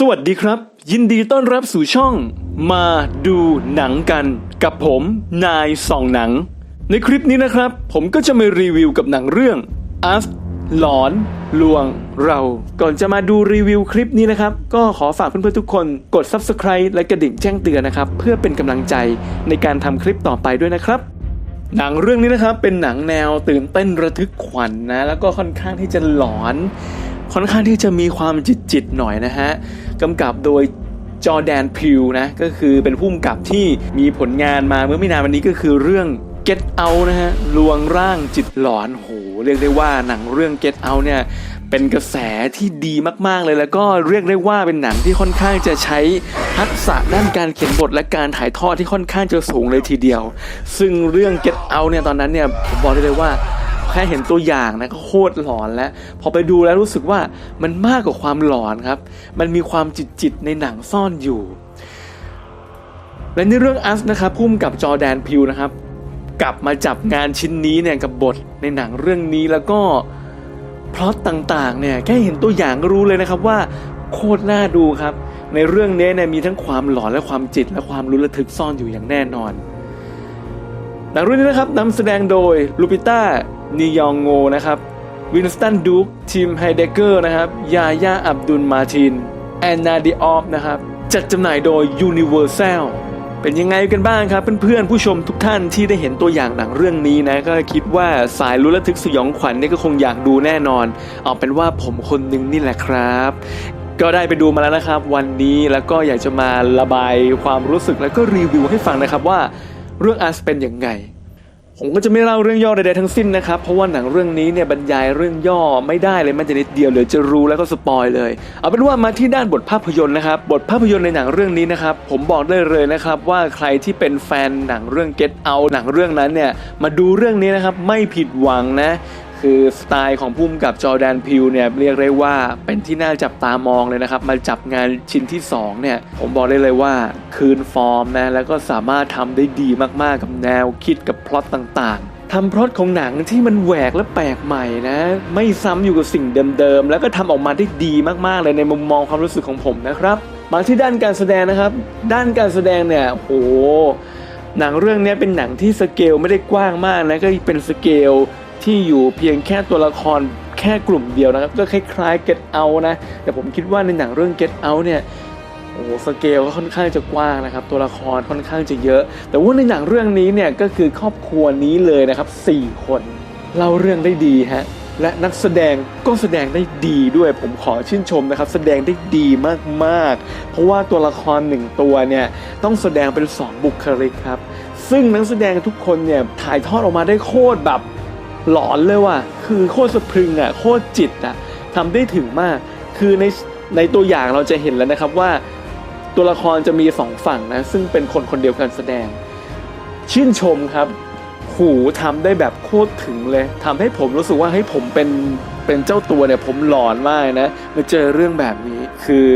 สวัสดีครับ ยินดีต้อนรับสู่ช่อง มาดูหนังกัน กับผมนายส่องหนัง ในคลิปนี้นะครับ ผมก็จะมารีวิวกับหนังเรื่อง Us หลอน ลวงเราก่อนจะมาดูรีวิวคลิปนี้นะครับ ก็ขอฝากเพื่อนๆทุกคนกด Subscribe และกระดิ่งแจ้งเตือนนะครับ เพื่อเป็นกำลังใจในการทำคลิปต่อไปด้วยนะครับ หนังเรื่องนี้นะครับเป็นหนังแนวตื่นเต้นระทึกขวัญนนะแล้วก็ค่อนข้างที่จะหลอน ค่อนข้างที่จะมีความจิตจิตหน่อยนะฮะ กำกับโดยจอแดนพิวนะ ก็คือเป็นผู้กำกับที่มีผลงานมาเมื่อไม่นานวันนี้ก็คือเรื่อง Get Out นะฮะลวงร่างจิตหลอนโหเรียกได้ว่าหนังเรื่อง Get Out เนี่ยเป็นกระแสที่ดีมากๆเลยแล้วก็เรียกได้ว่าเป็นหนังที่ค่อนข้างจะใช้ทักษะด้านการเขียนบทและการถ่ายทอดที่ค่อนข้างจะสูงเลยทีเดียว ซึ่งเรื่อง Get Out เนี่ยตอนนั้นเนี่ยผมบอกได้เลยว่า ค่เห็นตัวอย่างนะก็โคตรหลอนแล้ว พอไปดูแล้วรู้สึกว่ามันมากกว่าความหลอนครับ มันมีความจิตจิตในหนังซ่อนอยู่ และในเรื่องอัสนะครับพุ่มกับจอแดนพิวนะครับ กลับมาจับงานชิ้นนี้เนี่ยกับบทในหนังเรื่องนี้แล้วก็พล็อตต่างๆเนี่ยแค่เห็นตัวอย่างก็รู้เลยนะครับว่าโคตรน่าดูครับ ในเรื่องนี้เนี่ยมีทั้งความหลอนและความจิตและความลุ้นระทึกซ่อนอยู่อย่างแน่นอนหนังเรื่องนี้นะครับนำแสดงโดยลูปิต้า นียองโงนะครับวินสตันดูคทีมไฮเดเกอร์นะครับยาย่าอับดุลมาตินแอนนาดิออฟนะครับจัดจำหน่ายโดย Universal เป็นยังไงกันบ้างครับเพื่อนๆผู้ชมทุกท่านที่ได้เห็นตัวอย่างหนังเรื่องนี้นะก็คิดว่าสายลุ้นระทึกสยองขวัญนี่ก็คงอยากดูแน่นอน เอาเป็นว่าผมคนหนึงนี่แหละครับ ก็ได้ไปดูมาแล้วนะครับ วันนี้แล้วก็อยากจะมาระบายความรู้สึกแล้วก็รีวิวให้ฟังนะครับว่าเรื่องอาร์สเป็นยังไง ผมก็จะไม่เล่าเรื่องย่อใดๆทั้งสิ้นนะครับ เพราะว่าหนังเรื่องนี้เนี่ยบรรยายเรื่องย่อไม่ได้เลยแม้แต่นิดเดียวเลยจะรู้แล้วก็สปอยเลย เอาเป็นว่ามาที่ด้านบทภาพยนตร์นะครับบทภาพยนตร์ในหนังเรื่องนี้นะครับผมบอกได้เลยนะครับว่าใครที่เป็นแฟนหนังเรื่อง Get Out หนังเรื่องนั้นเนี่ยมาดูเรื่องนี้นะครับไม่ผิดหวังนะ คือสไตล์ของพุ่มกับจอแดนพิวเนี่ยเรียกได้ว่าเป็นที่น่าจับตามองเลยนะครับ มาจับงานชิ้นที่2เนี่ยผมบอกได้เลยว่าคืนฟอร์มนะแล้วก็สามารถทำได้ดีมากๆกับแนวคิดกับพล็อตต่างๆทำพล็อตของหนังที่มันแหวกและแปลกใหม่นะ ไม่ซ้ำอยู่กับสิ่งเดิมๆ แล้วก็ทำออกมาได้ดีมากๆเลยในมุมมองความรู้สึกของผมนะครับมาที่ด้านการแสดงนะครับ ด้านการแสดงเนี่ยโอ้โหหนังเรื่องนี้เป็นหนังที่สเกลไม่ได้กว้างมากนะก็เป็นสเกล ที่อยู่เพียงแค่ตัวละครแค่กลุ่มเดียวนะครับ ก็คล้ายๆ Get Out นะ แต่ผมคิดว่าในหนังเรื่อง Get Out เนี่ยโอ้โหสเกลก็ค่อนข้างจะกว้างนะครับ ตัวละครค่อนข้างจะเยอะ แต่ว่าในหนังเรื่องนี้เนี่ยก็คือครอบครัวนี้เลยนะครับ 4 คนเล่าเรื่องได้ดีฮะและนักแสดงก็แสดงได้ดีด้วยผมขอชื่นชมนะครับ แสดงได้ดีมากๆ เพราะว่าตัวละครหนึ่งตัวเนี่ยต้องแสดงเป็นสองบุคลิกครับ ซึ่งนักแสดงทุกคนเนี่ยถ่ายทอดออกมาได้โคตรแบบ หลอนเลยว่ะ คือโคตรสะพรึงอะ โคตรจิตอะทำได้ถึงมาก คือในในตัวอย่างเราจะเห็นแล้วนะครับว่า ตัวละครจะมีสองฝั่งนะ ซึ่งเป็นคนคนเดียวกันแสดง ชื่นชมครับ หูทำได้แบบโคตรถึงเลยทำให้ผมรู้สึกว่าให้ยผมเป็น เป็นเจ้าตัวเนี่ยผมหลอนมากนะมาเจอเรื่องแบบนี้ คือ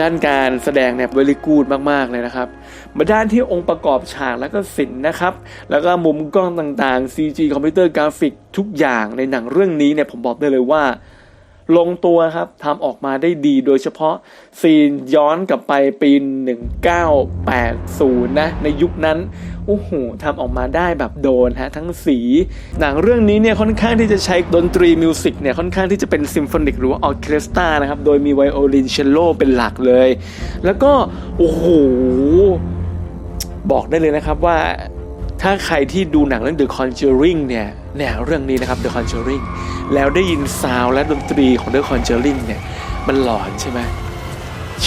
ด้านการแสดงเนี่ยเวลิกูดมากๆเลยนะครับ มาด้านที่องค์ประกอบฉากแล้วก็ศิลนะครับ แล้วก็มุมกล้องต่างๆ CG คอมพิวเตอร์กราฟิกทุกอย่างในหนังเรื่องนี้เนี่ยผมบอกได้เลยว่า ลงตัวครับทำออกมาได้ดีโดยเฉพาะซีนย้อนกลับไปปี 1980 นะ ในยุคนั้นโอ้โหทำออกมาได้แบบโดนฮะทั้งสี หนังเรื่องนี้เนี่ยค่อนข้างที่จะใช้ดนตรีมิวสิกเนี่ยค่อนข้างที่จะเป็นซิมโฟนิกหรือว่าออเคสตรานะครับ โดยมีไวโอลินเชลโลเป็นหลักเลย แล้วก็ โอ้โห บอกได้เลยนะครับว่า ถ้าใครที่ดูหนังเรื่อง The Conjuring เนี่ยเนี่ยเรื่องนี้นะครับ The Conjuring แล้วได้ยินซาวและดนตรีของ The Conjuring เนี่ยมันหลอนใช่ไหม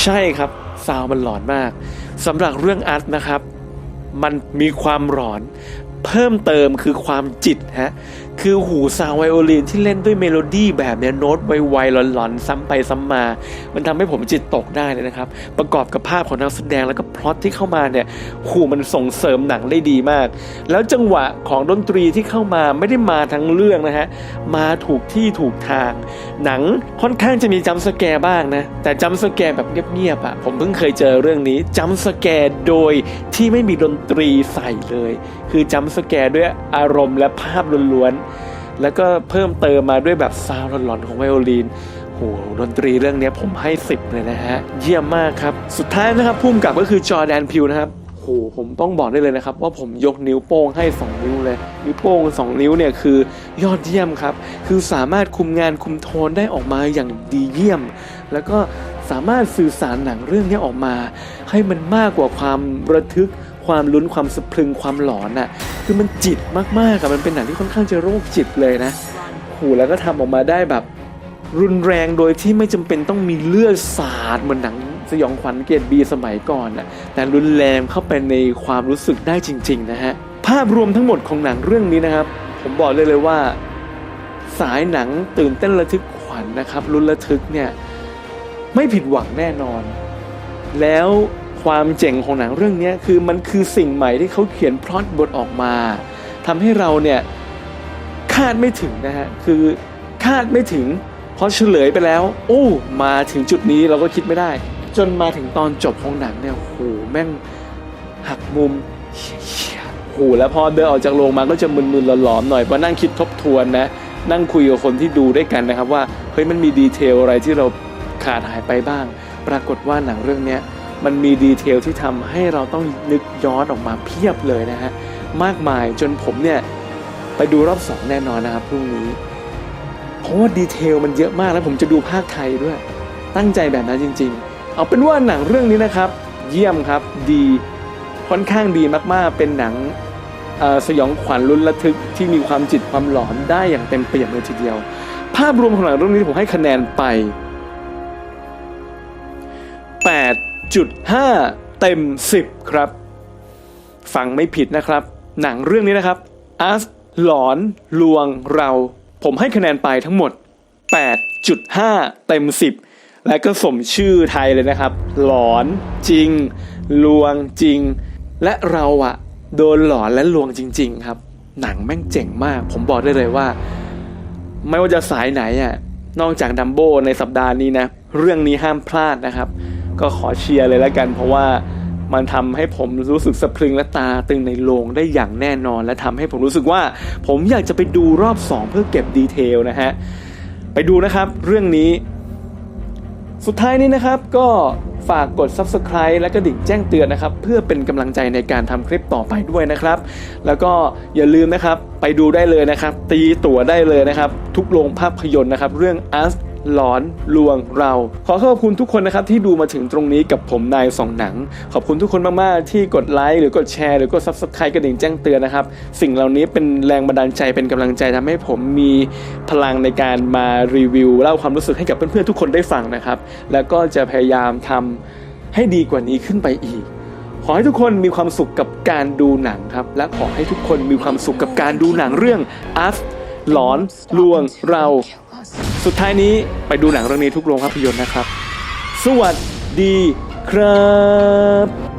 ใช่ครับซาวมันหลอนมากสำหรับเรื่องอาร์ตนะครับ มันมีความหลอน เพิ่มเติมคือความจิตฮะคือหูซาวไวโอลินที่เล่นด้วยเมโลดี้แบบเนี้ยโน้ตไวๆหลอนๆ ซ้ำไปซ้ำมา มันทำให้ผมจิตตกได้เลยนะครับ ประกอบกับภาพของนักแสดงแล้วก็พล็อตที่เข้ามาเนี่ยหูมันส่งเสริมหนังได้ดีมาก แล้วจังหวะของดนตรีที่เข้ามาไม่ได้มาทั้งเรื่องนะฮะ มาถูกที่ถูกทาง หนังค่อนข้างจะมีจัมสแกร์บ้างนะ แต่จัมสแกร์แบบเงียบๆอะผมเพิ่งเคยเจอเรื่องนี้จัมสแกร์โดยที่ไม่มีดนตรีใส่เลย คือจัมสแกร์ด้วยอารมณ์และภาพล้วนแล้วก็เพิ่มเติมมาด้วยแบบซาวด์หลอนๆของไวโอลินโหดนตรีเรื่องนี้ผมให้ 10 เลยนะฮะ เยี่ยมมากครับ สุดท้ายนะครับพุ่มกับก็คือจอแดนพิวนะครับโหผมต้องบอกได้เลยนะครับ ว่าผมยกนิ้วโป้งให้ 2 นิ้วเลย นิ้วโป้ง 2 นิ้วเนี่ยคือยอดเยี่ยมครับ คือสามารถคุมงานคุมโทนได้ออกมาอย่างดีเยี่ยม แล้วก็สามารถสื่อสารหนังเรื่องนี้ออกมา ให้มันมากกว่าความระทึก ความลุ้นความสะพรึงความหลอนอะ่ะคือมันจิตมากๆอะมันเป็นหนังที่ค่อนข้างจะโรคจิตเลยนะโหแล้วก็ทำออกมาได้แบบ รุนแรงโดยที่ไม่จำเป็นต้องมีเลือดสาดเหมือนหนังสยองขวัญเกรดบีสมัยก่อนน่ะแต่รุนแรงเข้าไปในความรู้สึกได้จริง ๆ นะฮะภาพรวมทั้งหมดของหนังเรื่องนี้นะครับ ผมบอกเลยเลยว่า สายหนังตื่นเต้นระทึกขวัญนะครับรุนระทึกเนี่ยไม่ผิดหวังแน่นอน แล้ว ความเจ๋งของหนังเรื่องนี้คือมันคือสิ่งใหม่ที่เขาเขียนพล็อตบทออกมาทำให้เราเนี่ยคาดไม่ถึงนะฮะคือคาดไม่ถึงพอเฉลยไปแล้วโอ้มาถึงจุดนี้เราก็คิดไม่ได้ จนมาถึงตอนจบของหนังเนี่ยโหแม่งหักมุมโหแล้วพอเดินออกจากโรงมาก็จะมึนๆหลอนๆหน่อยพอนั่งคิดทบทวนนะนั่งคุยกับคนที่ดูด้วยกันนะครับว่าเฮ้ยมันมีดีเทลอะไรที่เราขาดหายไปบ้าง ปรากฏว่าหนังเรื่องนี้ มันมีดีเทลที่ทำให้เราต้องนึกย้อนออกมาเพียบเลยนะฮะ มากมายจนผมเนี่ย ไปดูรอบสองแน่นอนนะครับพรุ่งนี้ เพราะว่าดีเทลมันเยอะมากแล้วผมจะดูภาคไทยด้วย ตั้งใจแบบนั้นจริง ๆ เอาเป็นว่าหนังเรื่องนี้นะครับ เยี่ยมครับดีค่อนข้างดีมากๆ เป็นหนังสยองขวัญลุ้นระทึกที่มีความจิตความหลอนได้อย่างเต็มเปี่ยมเลยทีเดียว ภาพรวมของหนังเรื่องนี้ผมให้คะแนนไป 8.5 เต็ม 10 ครับ ฟังไม่ผิดนะครับ หนังเรื่องนี้นะครับอัสหลอนลวงเรา ผมให้คะแนนไปทั้งหมด 8.5 เต็ม 10 และก็สมชื่อไทยเลยนะครับ หลอนจริง ลวงจริง และเราอะโดนหลอนและลวงจริง ๆ ครับ หนังแม่งเจ๋งมาก ผมบอกได้เลยว่า ไม่ว่าจะสายไหนอะนอกจากดัมโบในสัปดาห์นี้นะ เรื่องนี้ห้ามพลาดนะครับ ก็ขอเชียร์เลยแล้วกัน เพราะว่ามันทำให้ผมรู้สึกสะพรึงและตาตึงในโรงได้อย่างแน่นอน และทำให้ผมรู้สึกว่า ผมอยากจะไปดูรอบ 2 เพื่อเก็บดีเทลนะฮะ ไปดูนะครับเรื่องนี้ สุดท้ายนี้นะครับก็ฝากกด Subscribe และกระดิ่งแจ้งเตือนนะครับ เพื่อเป็นกำลังใจในการทำคลิปต่อไปด้วยนะครับ แล้วก็อย่าลืมนะครับ ไปดูได้เลยนะครับ ตีตั๋วได้เลยนะครับ ทุกโรงภาพยนตร์นะครับ เรื่อง Us หลอนลวงเรา ขอขอบคุณทุกคนนะครับที่ดูมาถึงตรงนี้กับผมนายสองหนัง ขอบคุณทุกคนมากๆ ที่กดไลค์หรือกดแชร์หรือกด Subscribe กระดิ่งแจ้งเตือนนะครับ สิ่งเหล่านี้เป็นแรงบันดาลใจเป็นกำลังใจทำให้ผมมีพลังในการมารีวิวเล่าความรู้สึกให้กับเพื่อนๆทุกคนได้ฟังนะครับ แล้วก็จะพยายามทำให้ดีกว่านี้ขึ้นไปอีก ขอให้ทุกคนมีความสุขกับการดูหนังครับ และขอให้ทุกคนมีความสุขกับการดูหนังเรื่อง Us หลอนลวงเรา สุดท้ายนี้ไปดูหนังเรื่องนี้ทุกโรงภาพยนตร์นะครับ สวัสดีครับ